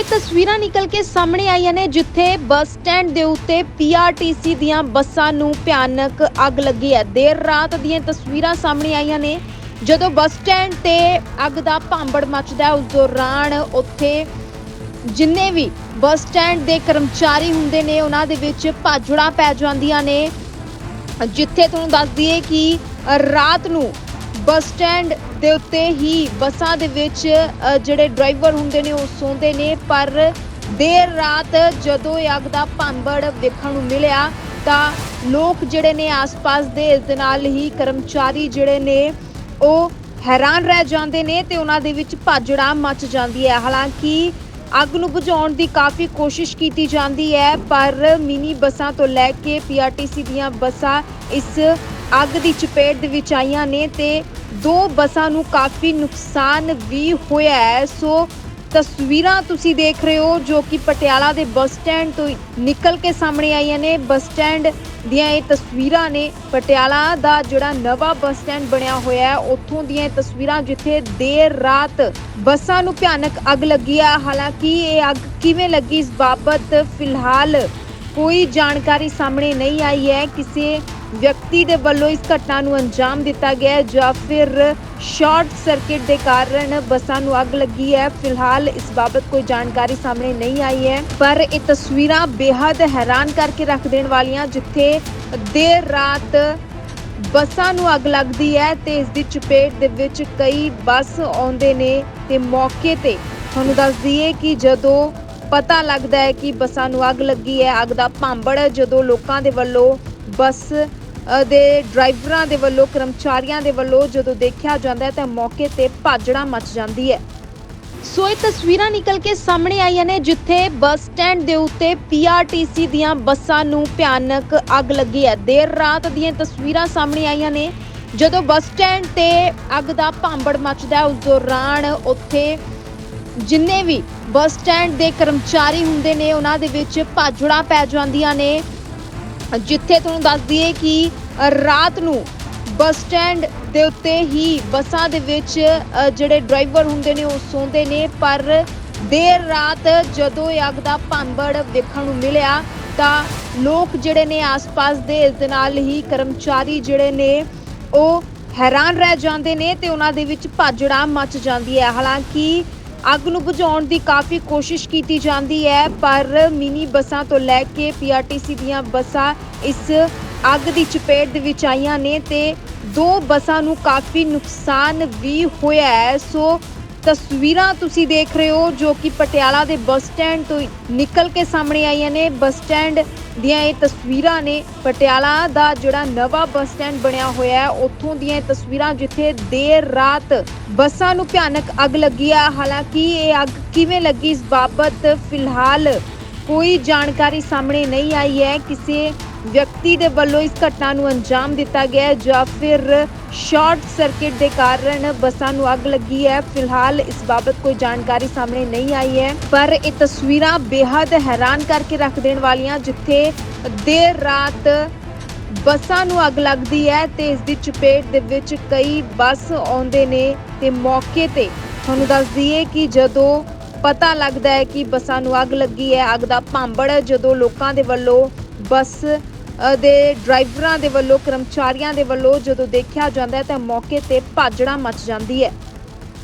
ਇਹ ਤਸਵੀਰਾਂ ਨਿਕਲ ਕੇ ਸਾਹਮਣੇ ਆਈਆਂ ਨੇ, ਜਿੱਥੇ ਬੱਸ ਸਟੈਂਡ ਦੇ ਉੱਤੇ ਪੀਆਰਟੀਸੀ ਦੀਆਂ ਬੱਸਾਂ ਨੂੰ ਭਿਆਨਕ ਅੱਗ ਲੱਗੀ ਹੈ। ਦੇਰ ਰਾਤ ਦੀਆਂ ਤਸਵੀਰਾਂ ਸਾਹਮਣੇ ਆਈਆਂ ਨੇ, ਜਦੋਂ ਬੱਸ ਸਟੈਂਡ ਤੇ ਅੱਗ ਦਾ ਭਾਂਬੜ ਮੱਚਦਾ ਉਸ ਦੌਰਾਨ ਉੱਥੇ ਜਿੰਨੇ ਵੀ ਬੱਸ ਸਟੈਂਡ ਦੇ ਕਰਮਚਾਰੀ ਹੁੰਦੇ ਨੇ, ਉਹਨਾਂ ਦੇ ਵਿੱਚ ਭਾਜੜਾਂ ਪੈ ਜਾਂਦੀਆਂ ਨੇ। ਜਿੱਥੇ ਤੁਹਾਨੂੰ ਦੱਸ ਦਈਏ ਕਿ ਰਾਤ ਨੂੰ ਬੱਸ ਸਟੈਂਡ ਦੇ ਉੱਤੇ ਹੀ ਬੱਸਾਂ ਦੇ ਵਿੱਚ ਅ, ਜਿਹੜੇ ਡਰਾਈਵਰ ਹੁੰਦੇ ਨੇ ਉਹ ਸੌਂਦੇ ਨੇ। ਪਰ ਦੇਰ ਰਾਤ ਜਦੋਂ ਇਹ ਅੱਗ ਦਾ ਭਾਂਬੜ ਵੇਖਣ ਨੂੰ ਮਿਲਿਆ ਤਾਂ ਲੋਕ ਜਿਹੜੇ ਨੇ ਆਸ-ਪਾਸ ਦੇ ਇਸ ਦੇ ਨਾਲ ਹੀ ਕਰਮਚਾਰੀ ਜਿਹੜੇ ਨੇ ਉਹ ਹੈਰਾਨ ਰਹਿ ਜਾਂਦੇ ਨੇ ਤੇ ਉਹਨਾਂ ਦੇ ਵਿੱਚ ਭਾਜੜਾ ਮਚ ਜਾਂਦੀ ਹੈ। ਹਾਲਾਂਕਿ ਅੱਗ ਨੂੰ ਬੁਝਾਉਣ ਦੀ ਕਾਫੀ ਕੋਸ਼ਿਸ਼ ਕੀਤੀ ਜਾਂਦੀ ਹੈ ਪਰ ਮਿਨੀ ਬੱਸਾਂ ਤੋਂ ਲੈ ਕੇ ਪੀਆਰਟੀਸੀ ਦੀਆਂ ਬੱਸਾਂ ਇਸ ਅੱਗ ਦੀ ਚਪੇਟ ਦੇ ਵਿੱਚ ਆਈਆਂ ਨੇ ਤੇ ਦੋ ਬੱਸਾਂ ਨੂੰ ਕਾਫੀ ਨੁਕਸਾਨ ਵੀ ਹੋਇਆ ਹੈ। ਸੋ ਤਸਵੀਰਾਂ ਤੁਸੀਂ ਦੇਖ ਰਹੇ ਹੋ ਜੋ ਕਿ ਪਟਿਆਲਾ ਦੇ ਬੱਸ ਸਟੈਂਡ ਤੋਂ ਨਿਕਲ ਕੇ ਸਾਹਮਣੇ ਆਈਆਂ ਨੇ। ਬੱਸ ਸਟੈਂਡ ਦੀਆਂ ਇਹ ਤਸਵੀਰਾਂ ਨੇ ਪਟਿਆਲਾ ਦਾ ਜਿਹੜਾ ਨਵਾਂ ਬੱਸ ਸਟੈਂਡ ਬਣਿਆ ਹੋਇਆ ਹੈ। ਉੱਥੋਂ ਦੀਆਂ ਇਹ ਤਸਵੀਰਾਂ ਜਿੱਥੇ ਦੇਰ ਰਾਤ ਬੱਸਾਂ ਨੂੰ ਭਿਆਨਕ ਅੱਗ ਲੱਗੀ ਹੈ ਹਾਲਾਂਕਿ ਇਹ ਅੱਗ ਕਿਵੇਂ ਲੱਗੀ ਇਸ ਬਾਬਤ ਫਿਲਹਾਲ ਕੋਈ ਜਾਣਕਾਰੀ ਸਾਹਮਣੇ ਨਹੀਂ ਆਈ ਹੈ। ਕਿਸੇ ਵਿਅਕਤੀ ਦੇ ਵੱਲੋਂ ਇਸ ਘਟਨਾ ਨੂੰ ਅੰਜਾਮ ਦਿੱਤਾ ਗਿਆ ਹੈ ਜਾਂ ਫਿਰ ਸ਼ਾਰਟ ਸਰਕਟ ਦੇ ਕਾਰਨ ਬੱਸਾਂ ਨੂੰ ਅੱਗ ਲੱਗੀ ਹੈ। ਫਿਲਹਾਲ ਇਸ ਬਾਬਤ ਕੋਈ ਜਾਣਕਾਰੀ ਸਾਹਮਣੇ ਨਹੀਂ ਆਈ ਹੈ, ਪਰ ਇਹ ਤਸਵੀਰਾਂ ਬੇहद ਹੈਰਾਨ ਕਰਕੇ ਰੱਖ ਦੇਣ ਵਾਲੀਆਂ, ਜਿੱਥੇ ਦੇਰ ਰਾਤ ਬੱਸਾਂ ਨੂੰ ਅੱਗ ਲੱਗਦੀ ਹੈ ਤੇ ਇਸ ਦੀ ਚਪੇਟ ਦੇ ਵਿੱਚ ਕਈ ਬੱਸ ਆਉਂਦੇ ਨੇ ਤੇ ਮੌਕੇ ਤੇ ਤੁਹਾਨੂੰ ਦੱਸ ਦਈਏ ਕਿ ਜਦੋਂ ਪਤਾ ਲੱਗਦਾ ਹੈ ਕਿ ਬੱਸਾਂ ਨੂੰ ਅੱਗ ਲੱਗੀ ਹੈ, ਅੱਗ ਦਾ ਭਾਂਬੜ ਜਦੋਂ ਲੋਕਾਂ ਦੇ ਵੱਲੋਂ ਬੱਸ ਦੇ ਡਰਾਈਵਰਾਂ ਦੇ ਵੱਲੋਂ, ਕਰਮਚਾਰੀਆਂ ਦੇ ਵੱਲੋਂ ਜਦੋਂ ਦੇਖਿਆ ਜਾਂਦਾ ਹੈ ਤਾਂ ਮੌਕੇ ਤੇ ਭਾਜੜਾ ਮਚ ਜਾਂਦੀ ਹੈ। ਸੋ ਇਹ ਤਸਵੀਰਾਂ ਨਿਕਲ ਕੇ ਸਾਹਮਣੇ ਆਈਆਂ ਨੇ, ਜਿੱਥੇ ਬੱਸ ਸਟੈਂਡ ਦੇ ਉੱਤੇ ਪੀਆਰਟੀਸੀ ਦੀਆਂ ਬੱਸਾਂ ਨੂੰ ਭਿਆਨਕ ਅੱਗ ਲੱਗੀ ਹੈ। ਦੇਰ ਰਾਤ ਦੀਆਂ ਤਸਵੀਰਾਂ ਸਾਹਮਣੇ ਆਈਆਂ ਨੇ, ਜਦੋਂ ਬੱਸ ਸਟੈਂਡ ਤੇ ਅੱਗ ਦਾ ਭਾਂਬੜ ਮੱਚਦਾ ਉਸ ਦੌਰਾਨ ਉੱਥੇ ਜਿੰਨੇ ਵੀ ਬੱਸ ਸਟੈਂਡ ਦੇ ਕਰਮਚਾਰੀ ਹੁੰਦੇ ਨੇ, ਉਹਨਾਂ ਦੇ ਵਿੱਚ ਭਾਜੜਾਂ ਪੈ ਜਾਂਦੀਆਂ ਨੇ। ਜਿੱਥੇ ਤੁਹਾਨੂੰ ਦੱਸ ਦਈਏ ਕਿ ਰਾਤ ਨੂੰ ਬੱਸ ਸਟੈਂਡ ਦੇ ਉੱਤੇ ਹੀ ਬੱਸਾਂ ਦੇ ਵਿੱਚ ਜਿਹੜੇ ਡਰਾਈਵਰ ਹੁੰਦੇ ਨੇ, ਉਹ ਸੌਂਦੇ ਨੇ। ਪਰ ਦੇਰ ਰਾਤ ਜਦੋਂ ਇਹ ਅੱਗ ਦਾ ਭਾਂਬੜ ਵੇਖਣ ਨੂੰ ਮਿਲਿਆ, ਤਾਂ ਲੋਕ ਜਿਹੜੇ ਨੇ ਆਸ-ਪਾਸ ਦੇ, ਇਸ ਦੇ ਨਾਲ ਹੀ ਕਰਮਚਾਰੀ ਜਿਹੜੇ ਨੇ, ਉਹ ਹੈਰਾਨ ਰਹਿ ਜਾਂਦੇ ਨੇ ਤੇ ਉਹਨਾਂ ਦੇ ਵਿੱਚ ਭਾਜੜਾ ਮਚ ਜਾਂਦੀ ਹੈ। ਹਾਲਾਂਕਿ ਅੱਗ ਨੂੰ ਬੁਝਾਉਣ ਦੀ ਕਾਫੀ ਕੋਸ਼ਿਸ਼ ਕੀਤੀ ਜਾਂਦੀ ਹੈ, ਪਰ ਮਿਨੀ ਬੱਸਾਂ ਤੋਂ ਲੈ ਕੇ ਪੀਆਰਟੀਸੀ ਦੀਆਂ ਬੱਸਾਂ ਇਸ ਅੱਗ ਦੀ ਚਪੇਟ ਦੇ ਵਿੱਚ ਆਈਆਂ ਨੇ ਤੇ ਦੋ ਬੱਸਾਂ ਨੂੰ ਕਾਫੀ ਨੁਕਸਾਨ ਵੀ ਹੋਇਆ ਹੈ। ਸੋ ਤਸਵੀਰਾਂ ਤੁਸੀਂ ਦੇਖ ਰਹੇ ਹੋ ਜੋ ਕਿ ਪਟਿਆਲਾ ਦੇ ਬੱਸ ਸਟੈਂਡ ਤੋਂ ਨਿਕਲ ਕੇ ਸਾਹਮਣੇ ਆਈਆਂ ਨੇ। ਬੱਸ ਸਟੈਂਡ ਦੀਆਂ ਇਹ ਤਸਵੀਰਾਂ ਨੇ। ਪਟਿਆਲਾ ਦਾ ਜਿਹੜਾ ਨਵਾਂ ਬੱਸ ਸਟੈਂਡ ਬਣਿਆ ਹੋਇਆ ਹੈ, ਉੱਥੋਂ ਦੀਆਂ ਇਹ ਤਸਵੀਰਾਂ ਜਿੱਥੇ ਦੇਰ ਰਾਤ ਬੱਸਾਂ ਨੂੰ ਭਿਆਨਕ ਅੱਗ ਲੱਗੀ ਹੈ ਹਾਲਾਂਕਿ ਇਹ ਅੱਗ ਕਿਵੇਂ ਲੱਗੀ ਇਸ ਬਾਬਤ ਫਿਲਹਾਲ ਕੋਈ ਜਾਣਕਾਰੀ ਸਾਹਮਣੇ ਨਹੀਂ ਆਈ ਹੈ। ਕਿਸੇ ਵਿਅਕਤੀ ਦੇ ਵੱਲੋਂ ਇਸ ਘਟਨਾ ਨੂੰ ਅੰਜਾਮ ਦਿੱਤਾ ਗਿਆ ਹੈ ਜਾਂ ਫਿਰ ਸ਼ਾਰਟ ਸਰਕਟ ਦੇ ਕਾਰਨ ਬੱਸਾਂ ਨੂੰ ਅੱਗ ਲੱਗੀ ਹੈ। ਫਿਲਹਾਲ ਇਸ ਬਾਬਤ ਕੋਈ ਜਾਣਕਾਰੀ ਸਾਹਮਣੇ ਨਹੀਂ ਆਈ ਹੈ। ਪਰ ਇਹ ਤਸਵੀਰਾਂ ਬੇहद ਹੈਰਾਨ ਕਰਕੇ ਰੱਖ ਦੇਣ ਵਾਲੀਆਂ, ਜਿੱਥੇ ਦੇਰ ਰਾਤ ਬੱਸਾਂ ਨੂੰ ਅੱਗ ਲੱਗਦੀ ਹੈ ਤੇ ਇਸ ਦੀ ਚਪੇਟ ਦੇ ਵਿੱਚ ਕਈ ਬੱਸ ਆਉਂਦੇ ਨੇ ਤੇ ਮੌਕੇ ਤੇ ਤੁਹਾਨੂੰ ਦੱਸ ਦਈਏ ਕਿ ਜਦੋਂ ਪਤਾ ਲੱਗਦਾ ਹੈ ਕਿ ਬੱਸਾਂ ਨੂੰ ਅੱਗ ਲੱਗੀ ਹੈ, ਅੱਗ ਦਾ ਭਾਂਬੜ ਜਦੋਂ ਲੋਕਾਂ ਦੇ ਵੱਲੋਂ ਬੱਸ ਦੇ ਡਰਾਈਵਰਾਂ ਦੇ ਵੱਲੋਂ, ਕਰਮਚਾਰੀਆਂ ਦੇ ਵੱਲੋਂ ਜਦੋਂ ਦੇਖਿਆ ਜਾਂਦਾ ਹੈ ਤਾਂ ਮੌਕੇ ਤੇ ਭਾਜੜਾ ਮਚ ਜਾਂਦੀ ਹੈ।